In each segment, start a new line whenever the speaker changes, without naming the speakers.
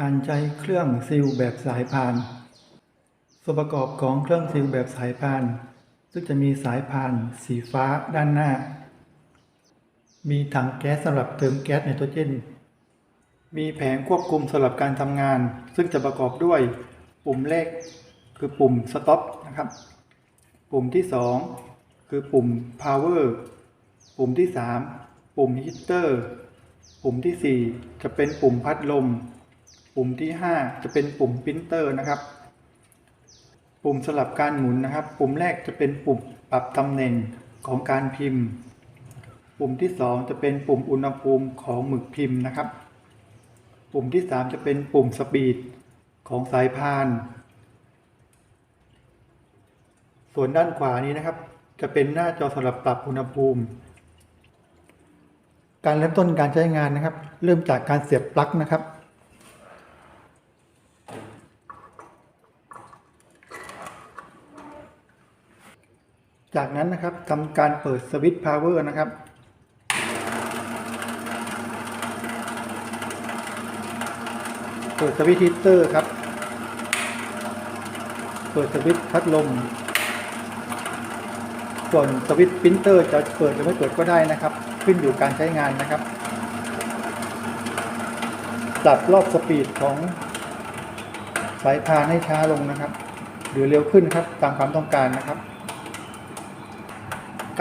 การใช้เครื่องซีลแบบสายพาน ส่วนประกอบของเครื่องซีลแบบสายพาน ซึ่งจะมีสายพานสีฟ้าด้านหน้า มีถังแก๊สสำหรับเติมแก๊สไนโตรเจน มีแผงควบคุมสำหรับการทำงาน ซึ่งจะประกอบด้วยปุ่มแรกคือปุ่ม stop นะครับ ปุ่มที่ 2 คือปุ่ม power ปุ่มที่ 3 ปุ่ม heater ปุ่มที่ 4 จะเป็นปุ่มพัดลม ปุ่มที่ 5 จะเป็นปุ่มปรินเตอร์นะครับ ปุ่มสลับการหมุนนะครับ ปุ่มแรกจะเป็นปุ่มปรับตำแหน่งของการพิมพ์ ปุ่มที่ 2 จะเป็นปุ่มอุณหภูมิของหมึกพิมพ์นะครับ ปุ่มที่ 3 จะเป็นปุ่มสปีดของสายพาน ส่วนด้านขวานี้นะครับ จะเป็นหน้าจอสำหรับปรับอุณหภูมิ การเริ่มต้นการใช้งานนะครับ เริ่มจากการเสียบปลั๊กนะครับ จากนั้นนะครับทำการเปิดสวิตช์พาวเวอร์นะครับ เปิดสวิตช์ฮีเตอร์ครับ เปิดสวิตช์พัดลม ส่วนสวิตช์ปรินเตอร์จะเปิดหรือไม่เปิดก็ได้นะครับ ขึ้นอยู่การใช้งานนะครับปรับรอบสปีดของสายพานให้ช้าลงนะครับ หรือเร็วขึ้นครับตามความต้องการนะครับ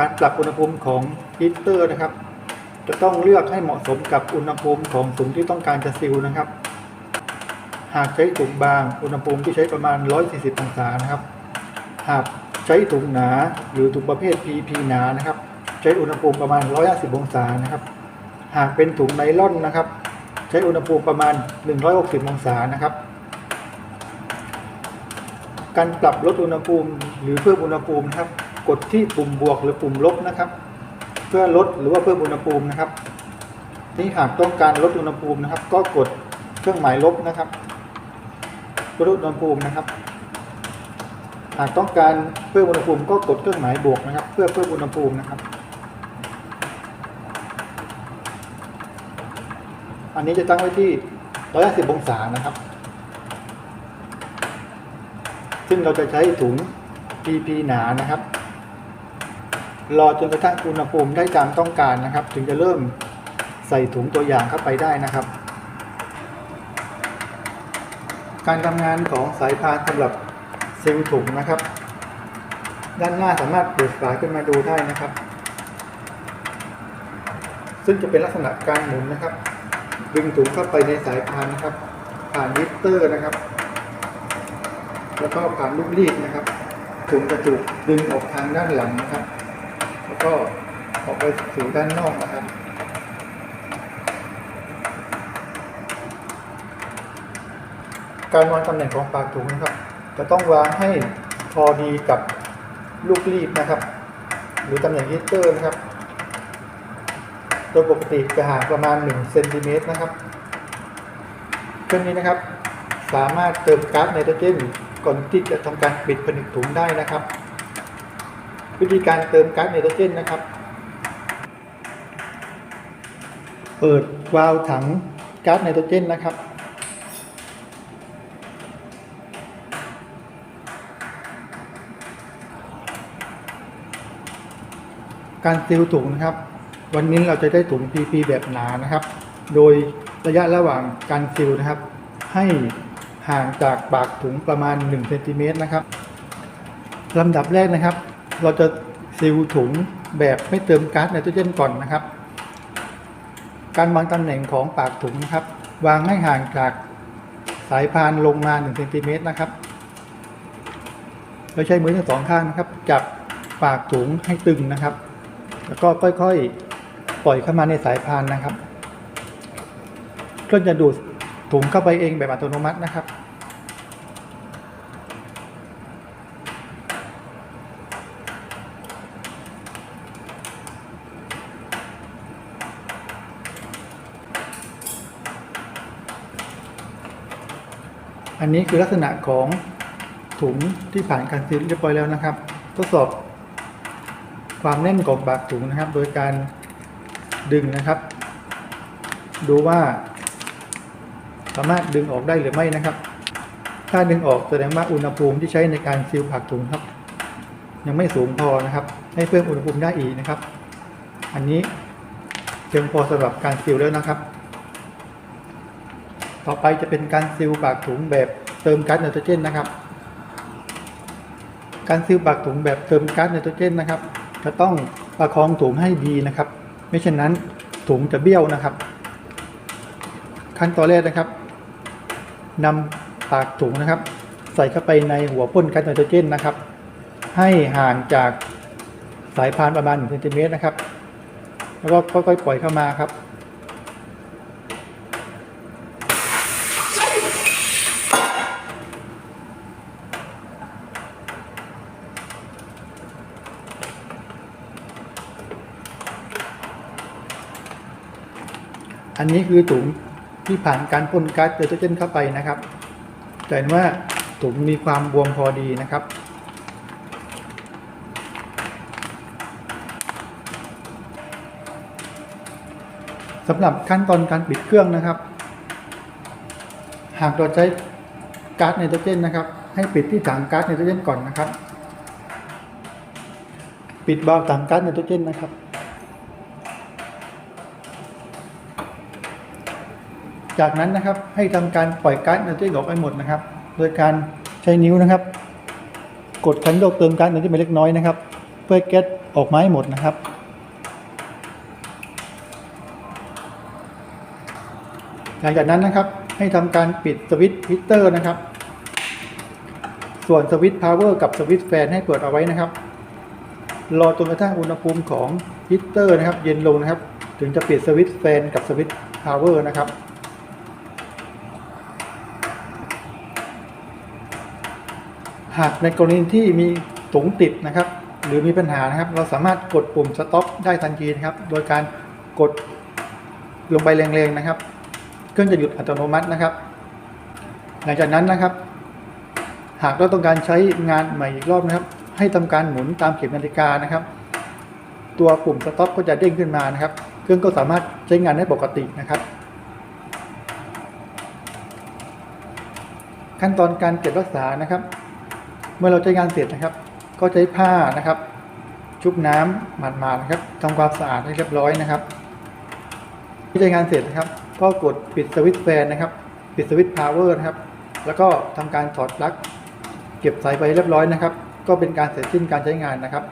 การปรับอุณหภูมิของฮีตเตอร์นะครับ จะต้องเลือกให้เหมาะสมกับอุณหภูมิของถุงที่ต้องการจะซีลนะครับ หากใช้ถุงบางอุณหภูมิที่ใช้ประมาณ 140 องศานะครับ หากใช้ถุงหนาหรือถุงประเภท PP หนานะครับ ใช้อุณหภูมิประมาณ 150 องศานะครับ หากเป็นถุงไนล่อนนะครับ ใช้อุณหภูมิประมาณ 160 องศานะครับการปรับลดอุณหภูมิหรือเพิ่มอุณหภูมินะครับ กดที่ปุ่มบวกหรือปุ่มลบนะครับ เพื่อลดหรือว่าเพิ่มอุณหภูมินะครับ นี่หากต้องการลดอุณหภูมินะครับ ก็กดเครื่องหมายลบนะครับเพื่อลดอุณหภูมินะครับ หากต้องการเพิ่มอุณหภูมิก็กดเครื่องหมายบวกนะครับ เพื่อเพิ่มอุณหภูมินะครับ อันนี้จะตั้งไว้ที่150องศานะครับ ซึ่งเราจะใช้ถุง PP หนานะครับ รอจนกระทั่งอุณหภูมิได้ตามต้องการนะครับ ถึงจะเริ่มใส่ถุงตัวอย่างเข้าไปได้นะครับ การทำงานของสายพานสำหรับซีลถุงนะครับ ด้านหน้าสามารถเปิดฝาขึ้นมาดูได้นะครับ ซึ่งจะเป็นลักษณะการหมุนนะครับ ดึงถุงเข้าไปในสายพานนะครับ ผ่านลิฟเตอร์นะครับ แล้วก็ผ่านลูกรีดนะครับถุงจะถูกดึงออกทางด้านหลังนะครับ ก็ออกไปสู่ด้านนอกนะครับการวางตำแหน่งของปากถุงนะครับ จะต้องวางให้พอดีกับลูกรีดนะครับ หรือตำแหน่งฮีเตอร์นะครับ โดยปกติจะห่างประมาณ1เซนติเมตรนะครับเครื่องนี้นะครับ สามารถเติมก๊าซไนโตรเจนก่อนที่จะทำการปิดผนึกถุงได้นะครับ วิธีการเติมก๊าซไนโตรเจนนะครับ เปิดวาล์วถังก๊าซไนโตรเจนนะครับ การซีลถุงนะครับ วันนี้เราจะได้ถุง PP แบบหนานะครับ โดยระยะระหว่างการซีลนะครับ ให้ห่างจากปากถุงประมาณ1เซนติเมตรนะครับลำดับแรกนะครับ เราจะซีลถุงแบบไม่เติมก๊าซไนโตรเจนก่อนนะครับ การวางตำแหน่งของปากถุงนะครับ วางให้ห่างจากสายพานลงมา1เซนติเมตรนะครับโดยใช้มือทั้งสองข้างนะครับ จับปากถุงให้ตึงนะครับ แล้วก็ค่อยๆ ปล่อยเข้ามาในสายพานนะครับเครื่องจะดูดถุงเข้าไปเองแบบอัตโนมัตินะครับ อันนี้คือลักษณะของถุงที่ผ่านการซีลเรียบร้อยแล้วนะครับ ทดสอบความแน่นของปากถุงนะครับ โดยการดึงนะครับ ดูว่า สามารถดึงออกได้หรือไม่นะครับ ถ้าดึงออกแสดงว่าอุณหภูมิที่ใช้ในการซีลปากถุงครับ ยังไม่สูงพอนะครับ ให้เพิ่มอุณหภูมิได้อีกนะครับ อันนี้เพียงพอสำหรับการซีลแล้วนะครับ ต่อไปจะเป็นการซีลปากถุงแบบเติมก๊าซไนโตรเจนนะครับ การซีลปากถุงแบบเติมก๊าซไนโตรเจนนะครับ จะต้องประคองถุงให้ดีนะครับ ไม่เช่นนั้นถุงจะเบี้ยวนะครับ ขั้นตอนแรกนะครับนำปากถุงนะครับ ใส่เข้าไปในหัวพ่นก๊าซไนโตรเจนนะครับ ให้ห่างจากสายพานประมาณ1เซนติเมตรนะครับ แล้วก็ค่อยๆปล่อยเข้ามาครับ อันนี้คือถุงที่ผ่านการพ่นก๊าซไนโตรเจนเข้าไปนะครับแต่เห็นว่าถุงมีความบวมพอดีนะครับสำหรับขั้นตอนการปิดเครื่องนะครับ หากเราใช้ก๊าซไนโตรเจนนะครับ ให้ปิดที่ถังก๊าซไนโตรเจนก่อนนะครับ ปิดบาวถังก๊าซไนโตรเจนนะครับ จากนั้นนะครับให้ทำการปล่อยก๊าซไนโตรเจนออกไปหมดนะครับ โดยการใช้นิ้วนะครับ กดคันโยกเติมก๊าซไนโตรเจนไปเล็กน้อยนะครับ เพื่อแก๊สออกมาให้หมดนะครับหลังจากนั้นนะครับให้ทำการปิดสวิตช์ฮีเตอร์นะครับ ส่วนสวิตช์พาวเวอร์กับสวิตช์แฟนให้เปิดเอาไว้นะครับ รอจนกระทั่งอุณหภูมิของฮีเตอร์นะครับ เย็นลงนะครับ ถึงจะปิดสวิตช์แฟนกับสวิตช์พาวเวอร์นะครับ หากในกรณีที่มีถุงติดนะครับ หรือมีปัญหานะครับ เราสามารถกดปุ่มสต็อปได้ทันทีนะครับ โดยการกดลงไปแรงๆนะครับ เครื่องจะหยุดอัตโนมัตินะครับ หลังจากนั้นนะครับ หากเราต้องการใช้งานใหม่อีกรอบนะครับ ให้ทำการหมุนตามเข็มนาฬิกานะครับ ตัวปุ่มสต็อปก็จะเด้งขึ้นมานะครับ เครื่องก็สามารถใช้งานได้ปกตินะครับ ขั้นตอนการเก็บรักษานะครับ มื่อเราใช้งานเสร็จนะครับ ก็ใช้ผ้านะครับ ชุบน้ำหมาดๆนะครับทำความสะอาดให้เรียบร้อยนะครับที่ใช้งานเสร็จนะครับ ก็กดปิดสวิตช์แฟนนะครับ ปิดสวิตช์พาวเวอร์นะครับ แล้วก็ทำการถอดปลั๊กเก็บสายไฟเรียบร้อยนะครับ ก็เป็นการเสร็จสิ้นการใช้งานนะครับ